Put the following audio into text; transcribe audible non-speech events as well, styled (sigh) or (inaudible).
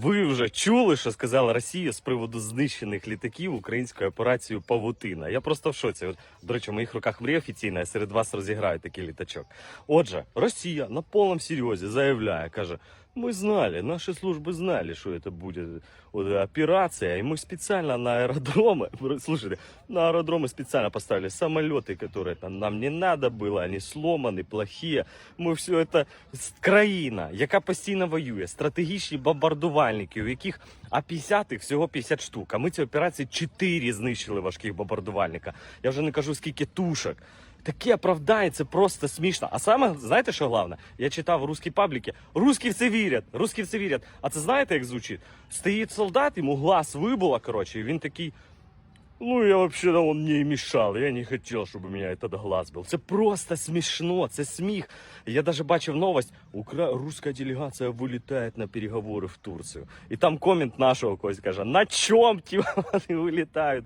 Ви вже чули, що сказала Росія з приводу знищених літаків українською операцією Павутина. Я просто в шоці. До речі, в моїх руках мрія офіційна, я серед вас розіграю такий літачок. Отже, Росія на повному серйозі заявляє, каже. Мы знали, наши службы знали, что это будет вот, операция, и мы специально на аэродромы, (laughs) слушайте, на аэродромы специально поставили самолеты, которые там нам не надо было, они сломаны, плохие. Ми все это з- країна, яка постійно воює, стратегічні бомбардувальники, у яких А-50 всього 50 штук. А ми ці операції 4 знищили важких бомбардувальника. Я вже не кажу скільки тушок. Таке оправдання, це просто смішно. А саме, знаєте, що головне? Я читав русські пабліки. Русські в це вірять, русські в це вірять. А це знаєте, як звучить? Стоїть солдат, йому глаз вибуло, коротше, і він такий. Ну, я вообще он мне и мешал. Я не хотел, чтобы у меня этот глаз был. Це просто смішно, це сміх. Я даже бачив новость. Укра... Русская делегация вылетает на переговоры в Турцию. І там комент нашого когось каже, на чом ті вони (laughs) вилітають?